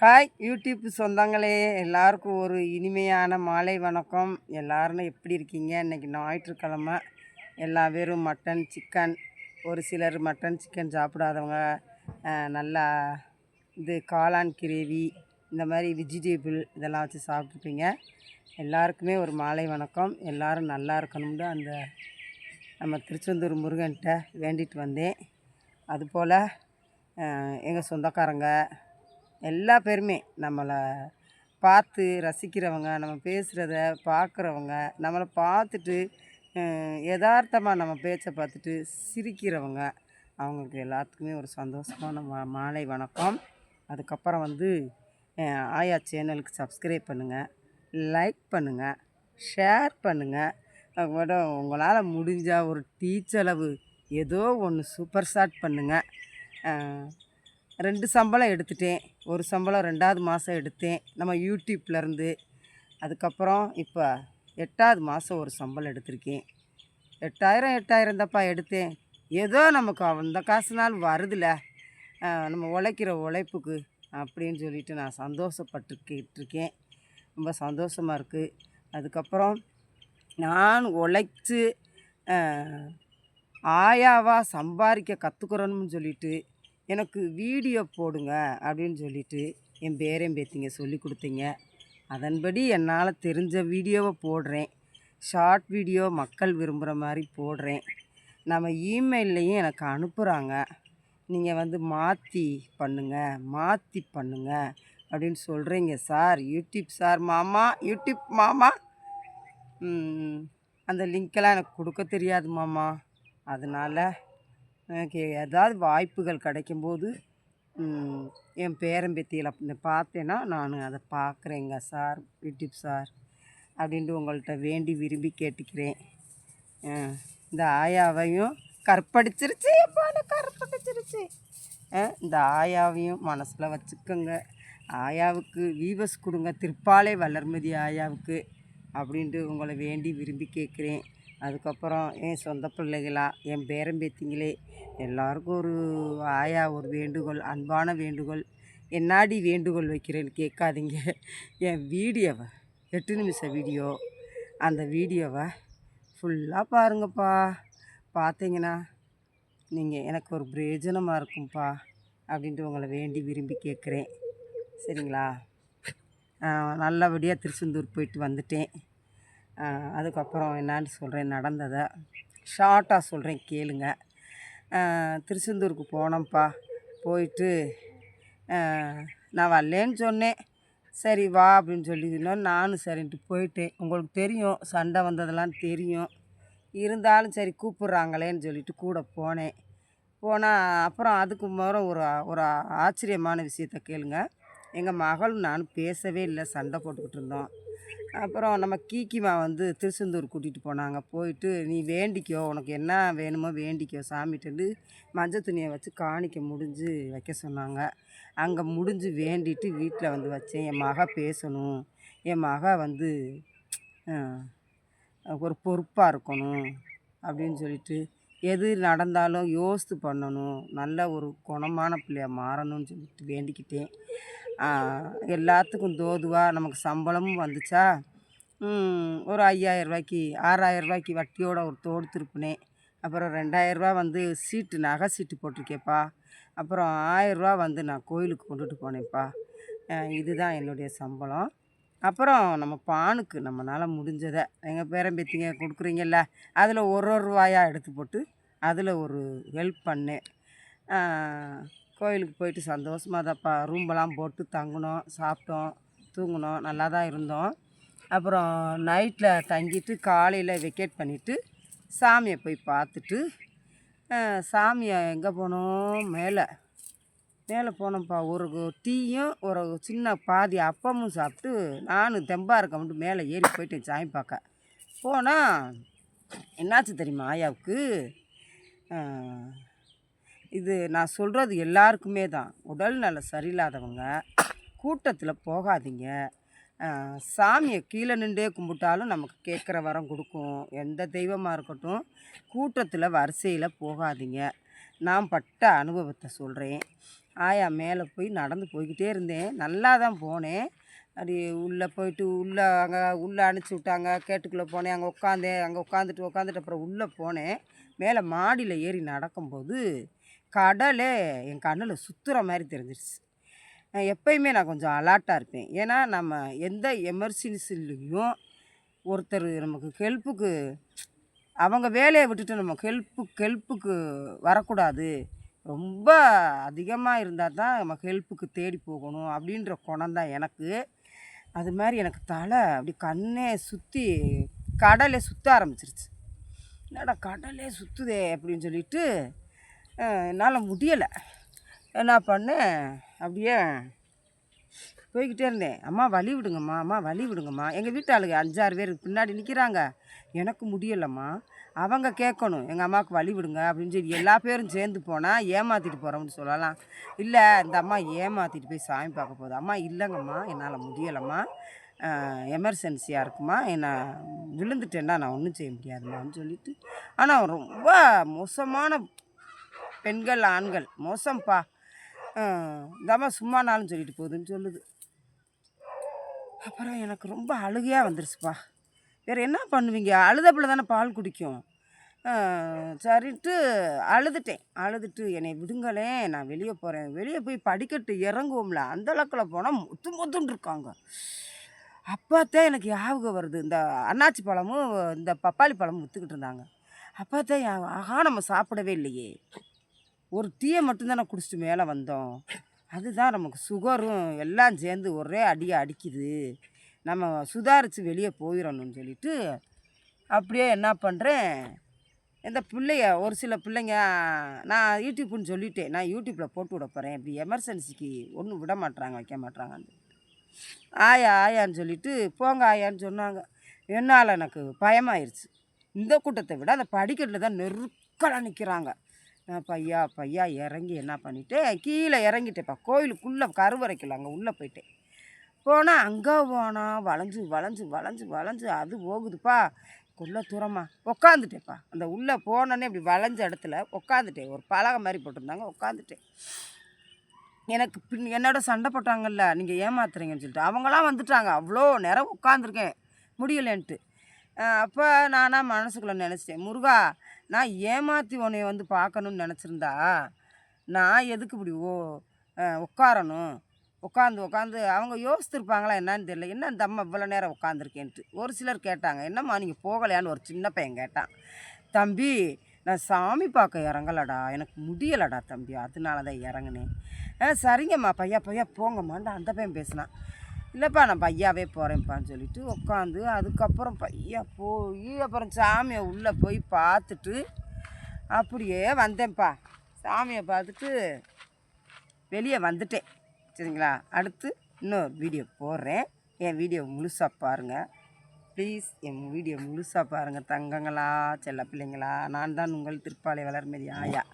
Hi YouTube சொந்தங்களே. எல்லாருக்கும் ஒரு இனிமையான மாலை வணக்கம். எல்லாரும் எப்படி இருக்கீங்க? இன்றைக்கி ஞாயிற்றுக்கிழமை. எல்லா பேரும் மட்டன் சிக்கன் ஒரு சிலர் மட்டன் சிக்கன் சாப்பிடாதவங்க. நல்லா இது காளான் கிரேவி இந்த மாதிரி வெஜிடேபிள் இதெல்லாம் வச்சு சாப்பிட்ருப்பீங்க எல்லாருக்குமே ஒரு மாலை வணக்கம். எல்லாரும் நல்லா இருக்கணும்னு அந்த நம்ம திருச்செந்தூர் முருகன்கிட்ட வேண்டிட்டு வந்தேன். அதுபோல் எங்கள் சொந்தக்காரங்க எல்லா பேருமே நம்மளை பார்த்து ரசிக்கிறவங்க நம்ம பேசுகிறத பார்க்குறவங்க நம்மளை பார்த்துட்டு யதார்த்தமாக நம்ம பேச்சை பார்த்துட்டு சிரிக்கிறவங்க அவங்களுக்கு எல்லாத்துக்குமே ஒரு சந்தோஷமான மா மாலை வணக்கம். அதுக்கப்புறம் வந்து ஆயா சேனலுக்கு சப்ஸ்கிரைப் பண்ணுங்கள் லைக் பண்ணுங்கள் ஷேர் பண்ணுங்கள் கூட உங்களால் முடிஞ்சால் ஒரு டீச்சளவு ஏதோ ஒன்று சூப்பர் ஷாட் பண்ணுங்கள் ரெண்டு சம்பளம் எடுத்துட்டேன். ஒரு சம்பளம் ரெண்டாவது மாதம் எடுத்தேன். நம்ம யூடியூப்லேருந்து. அதுக்கப்புறம் இப்போ எட்டாவது மாதம் ஒரு சம்பளம் எடுத்திருக்கேன். எட்டாயிரம் எட்டாயிரம் தப்பா எடுத்தேன். ஏதோ நமக்கு அந்த காசுனால் வருதுல. நம்ம உழைக்கிற உழைப்புக்கு அப்படின்னு சொல்லிட்டு நான் சந்தோஷப்பட்டுக்கிட்டு இருக்கேன் ரொம்ப சந்தோஷமாக இருக்குது அதுக்கப்புறம் நான் உழைச்சி ஆயாவாக சம்பாதிக்க கற்றுக்குறணும்னு சொல்லிட்டு எனக்கு வீடியோ போடுங்க அப்படின்னு சொல்லிட்டு என் பேரன் பேத்திங்க சொல்லி கொடுத்தீங்க. அதன்படி என்னால் தெரிஞ்ச வீடியோவை போடுறேன். ஷார்ட் வீடியோ மக்கள் விரும்புகிற மாதிரி போடுறேன். நம்ம இமெயில்லையும் எனக்கு அனுப்புகிறாங்க நீங்கள் வந்து மாற்றி பண்ணுங்க மாற்றி பண்ணுங்க அப்படின்னு சொல்கிறீங்க சார். யூடியூப் சார் மாமா யூடியூப் மாமா. அந்த லிங்க்கெல்லாம் எனக்கு கொடுக்க தெரியாது மாமா. அதனால் எனக்கு ஏதாவது வாய்ப்புகள் கிடைக்கும்போது என் பேரம்பேத்தியில் பார்த்தேன்னா நான் அதை பார்க்குறேங்க சார் யூடியூப் சார் அப்படின்ட்டு உங்கள்கிட்ட வேண்டி விரும்பி கேட்டுக்கிறேன். இந்த ஆயாவையும் கற்படிச்சிருச்சு எப்பான கற்படிச்சிருச்சு இந்த ஆயாவையும் மனசில் வச்சுக்கோங்க. ஆயாவுக்கு வீவஸ் கொடுங்க திருப்பாலை வளர்மதி ஆயாவுக்கு அப்படின்ட்டு உங்களை வேண்டி விரும்பி கேட்குறேன் அதுக்கப்புறம் என் சொந்த பிள்ளைகளா என் பேரம்பேத்திங்களே எல்லாருக்கும் ஒரு ஆயா ஒரு வேண்டுகோள் அன்பான வேண்டுகோள். என்னாடி வேண்டுகோள் வைக்கிறேன்னு கேட்காதீங்க. என் வீடியோவை எட்டு நிமிஷம் வீடியோ அந்த வீடியோவை ஃபுல்லாக பாருங்கப்பா. பார்த்தீங்கன்னா நீங்கள் எனக்கு ஒரு பிரயோஜனமாக இருக்கும்ப்பா அப்படின்ட்டு உங்களை வேண்டி விரும்பி கேட்குறேன். சரிங்களா? நல்லபடியாக திருச்செந்தூர் போயிட்டு வந்துட்டேன். அதுக்கப்புறம் என்னான்னு சொல்கிறேன் நடந்ததை ஷார்ட்டாக சொல்கிறேன் கேளுங்க. திருச்செந்தூருக்கு போனோம்ப்பா. போயிட்டு நான் வரலேன்னு சொன்னேன். சரி வா அப்படின்னு சொல்லி இன்னும் நானும் சரின்ட்டு போயிட்டேன். உங்களுக்கு தெரியும் சண்டை வந்ததெல்லாம் தெரியும். இருந்தாலும் சரி கூப்பிட்றாங்களேன்னு சொல்லிட்டு கூட போனேன். போனால் அப்புறம் அதுக்கு முறை ஒரு ஒரு ஆச்சரியமான விஷயத்த கேளுங்க. எங்கள் மகளும் நானும் பேசவே இல்லை சண்டை போட்டுக்கிட்டு இருந்தோம். அப்புறம் நம்ம கீக்கிமா வந்து திருச்செந்தூர் கூட்டிகிட்டு போனாங்க. போயிட்டு நீ வேண்டிக்கோ உனக்கு என்ன வேணுமோ வேண்டிக்கோ. சாமிகிட்டேருந்து மஞ்சள் துணியை வச்சு காணிக்க முடிஞ்சு வைக்க சொன்னாங்க. அங்கே முடிஞ்சு வேண்டிட்டு வீட்டில் வந்து வச்சேன். என் மக பேசணும். என் மக வந்து ஒரு பொறுப்பாக இருக்கணும் அப்படின்னு சொல்லிட்டு எது நடந்தாலும் யோசித்து பண்ணணும். நல்ல ஒரு குணமான பிள்ளையா மாறணும்னு சொல்லிட்டு வேண்டிக்கிட்டேன். எல்லாத்துக்கும் தோதுவாக நமக்கு சம்பளமும் வந்துச்சா? ஒரு ஐயாயிரம் ரூபாய்க்கு ஆறாயிரம் ரூபாய்க்கு வட்டியோட ஒரு தோடு திருப்பினேன் அப்புறம் ரெண்டாயிரரூபா வந்து சீட்டு நகை சீட்டு போட்டிருக்கேப்பா. அப்புறம் ஆயிரரூபா வந்து நான் கோயிலுக்கு கொண்டுட்டு போனேன்ப்பா. இதுதான் என்னுடைய சம்பளம். அப்புறம் நம்ம பானுக்கு நம்மளால் முடிஞ்சதை. எங்கள் பேரம்பேத்திங்க கொடுக்குறீங்கல்ல அதில் ஒரு ஒரு ரூபாயா எடுத்து போட்டு அதில் ஒரு ஹெல்ப் பண்ணேன். கோயிலுக்கு போயிட்டு சந்தோஷமாக தான்ப்பா. ரூம்பெல்லாம் போட்டு தங்கினோம் சாப்பிட்டோம் தூங்கினோம் நல்லா தான் இருந்தோம். அப்புறம் நைட்டில் தங்கிட்டு காலையில் வெக்கேட் பண்ணிவிட்டு சாமியை போய் பார்த்துட்டு சாமியை எங்கே போனோம்? மேலே. மேலே போனோம்ப்பா. ஒரு டீயும் ஒரு சின்ன பாதி அப்பமும் சாப்பிட்டு நானும் தெம்பாக இருக்கமுட்டு மேலே ஏறி போயிட்டேன் சாமி பார்க்க. போனால் என்னாச்சு தெரியுமா ஆயாவுக்கு? இது நான் சொல்கிறது எல்லாருக்குமே தான். உடல் நல சரியில்லாதவங்க கூட்டத்தில் போகாதீங்க. சாமியை கீழே நின்றே கும்பிட்டாலும் நமக்கு கேட்குற வரம் கொடுக்கும். எந்த தெய்வமாக இருக்கட்டும் கூட்டத்தில் வரிசையில் போகாதீங்க. நான் பட்ட அனுபவத்தை சொல்கிறேன் ஆயா மேலே போய் நடந்து போய்கிட்டே இருந்தேன். நல்லா தான் போனேன். அப்படி உள்ளே போயிட்டு உள்ளே அங்கே உள்ளே அனுப்பிச்சி விட்டாங்க. கேட்டுக்குள்ளே போனேன். அங்கே உட்காந்தேன் அங்கே உட்காந்துட்டு உட்காந்துட்டு அப்புறம் உள்ளே போனேன். மேலே மாடியில் ஏறி நடக்கும்போது கடலே என் கண்ணில் சுற்றுற மாதிரி தெரிஞ்சிருச்சு. எப்பயுமே நான் கொஞ்சம் அலாட்டாக இருப்பேன். ஏன்னா நம்ம எந்த எமர்ஜென்சிலையும் ஒருத்தர் நமக்கு ஹெல்ப்புக்கு அவங்க வேலையை விட்டுட்டு நம்ம ஹெல்ப்பு ஹெல்ப்புக்கு வரக்கூடாது. ரொம்ப அதிகமாக இருந்தால் தான் நம்ம ஹெல்ப்புக்கு தேடி போகணும் அப்படின்ற குணம் தான் எனக்கு. அது மாதிரி எனக்கு தலை அப்படி கண்ணே சுற்றி கடலே சுற்ற ஆரம்பிச்சிருச்சு. என்னடா கடலே சுற்றுதே அப்படின்னு சொல்லிட்டு என்னால் முடியலை. என்ன பண்ணேன்? அப்படியே போய்கிட்டே இருந்தேன். அம்மா வழி விடுங்கம்மா அம்மா வழி விடுங்கம்மா. எங்கள் வீட்டு ஆளுங்க அஞ்சாறு பேர் பின்னாடி நிற்கிறாங்க. எனக்கு முடியலம்மா. அவங்க கேட்கணும். எங்கள் அம்மாவுக்கு வழி விடுங்க அப்படின்னு சொல்லி எல்லா பேரும் சேர்ந்து போனால் ஏமாற்றிட்டு போகிறோம்னு சொல்லலாம். இல்லை இந்த அம்மா ஏமாற்றிட்டு போய் சாமி பார்க்க போகுது. அம்மா இல்லைங்கம்மா. என்னால் முடியலைம்மா. எமர்ஜென்சியாக இருக்குமா என்னை விழுந்துட்டேன்னா நான் ஒன்றும் செய்ய முடியாதும்மான்னு சொல்லிட்டு. ஆனால் ரொம்ப மோசமான பெண்கள் ஆண்கள். மோசம்ப்பா இந்தாம்மா சும்மா அம்மா சும்மானாலும் சொல்லிட்டு போகுதுன்னு சொல்லுது. அப்புறம் எனக்கு ரொம்ப அழுகையாக வந்துருச்சுப்பா. வேறு என்ன பண்ணுவீங்க? அழுத தானே பால் குடிக்கும். சரின்ட்டு அழுதுட்டேன். அழுதுட்டு என்னை விடுங்களே நான் வெளியே போகிறேன் வெளியே போய் படிக்கட்டு இறங்குவோம்ல அந்த அளவுக்கில் போனால் முத்து முத்துன்னு இருக்காங்க. அப்போத்தான் எனக்கு ஞாபகம் வருது. இந்த அன்னாச்சி பழமும் இந்த பப்பாளி பழமும் விற்றுக்கிட்டு இருந்தாங்க. அப்போத்தான் ஆகா நம்ம சாப்பிடவே இல்லையே. ஒரு டீயை மட்டும்தானே குடிச்சிட்டு மேலே வந்தோம். அதுதான் நமக்கு சுகரும் எல்லாம் சேர்ந்து ஒரே அடியை அடிக்குது. நம்ம சுதாரித்து வெளியே போயிடணும்னு சொல்லிட்டு அப்படியே என்ன பண்ணுறேன் இந்த பிள்ளைய ஒரு சில பிள்ளைங்க நான் யூடியூப்னு சொல்லிட்டேன். நான் யூடியூப்பில் போட்டு விட போகிறேன் இப்படி எமர்ஜென்சிக்கு ஒன்றும் விட மாட்டுறாங்க வைக்க மாட்றாங்கன்னு ஆயா ஆயான்னு சொல்லிட்டு போங்க ஆயான்னு சொன்னாங்க. என்னால் எனக்கு பயமாயிருச்சு. இந்த கூட்டத்தை விட அந்த படிக்கட்டில் தான் நெருக்கலாக நிற்கிறாங்க பையா பையா இறங்கி என்ன பண்ணிட்டேன்? கீழே இறங்கிட்டேப்பா கோயிலுக்குள்ளே கருவறைக்குள்ள அங்கே உள்ளே போயிட்டேன். போனால் அங்கே போனால் வளைஞ்சு வளைஞ்சு வளைஞ்சு வளைஞ்சு அது போகுதுப்பா. கொள்ள தூரமா. உக்காந்துட்டேப்பா அந்த உள்ளே போனோன்னே இப்படி வளைஞ்ச இடத்துல உக்காந்துட்டேன். ஒரு பலகை மாதிரி போட்டிருந்தாங்க உட்காந்துட்டேன் எனக்கு பின் என்னோட சண்டை போட்டாங்கல்ல நீங்கள் ஏமாத்துறீங்கன்னு சொல்லிட்டு. அவங்களாம் வந்துட்டாங்க. அவ்வளோ நேரம் உட்காந்துருக்கேன் முடியலன்ட்டு. அப்போ நானாக மனசுக்குள்ளே நினச்சிட்டேன் முருகா நான் ஏமாற்றி உன்னை வந்து பார்க்கணுன்னு நினச்சிருந்தா நான் எதுக்கு இப்படி ஓ உட்காரணும்? உட்காந்து உட்காந்து அவங்க யோசித்திருப்பாங்களா என்னன்னு தெரியல. என்ன இந்த அம்மா இவ்வளோ நேரம் உட்காந்துருக்கேன்ட்டு ஒரு சிலர் கேட்டாங்க என்னம்மா நீங்கள் போகலையான்னு? ஒரு சின்ன பையன் கேட்டான். தம்பி நான் சாமி பார்க்க இறங்கலடா. எனக்கு முடியலடா தம்பி. அதனால தான் இறங்குனேன். ஆ சரிங்கம்மா. பையா பையா போங்கம்மான்னு அந்த பையன் பேசினான். இல்லைப்பா நான் பையாவே போகிறேன்ப்பான்னு சொல்லிட்டு உட்காந்து அதுக்கப்புறம் பையா போய் அப்புறம் சாமியை உள்ளே போய் பார்த்துட்டு அப்படியே வந்தேன்ப்பா. சாமியை பார்த்துட்டு வெளியே வந்துட்டேன். சரிங்களா? அடுத்து இன்னொரு வீடியோ போடுறேன். என் வீடியோ முழுசாக பாருங்கள் ப்ளீஸ் என் வீடியோ முழுசாக பாருங்கள் தங்கங்களா செல்ல பிள்ளைங்களா. நான் தான் உங்கள் திருப்பாலை வளர்மதி ஆயா.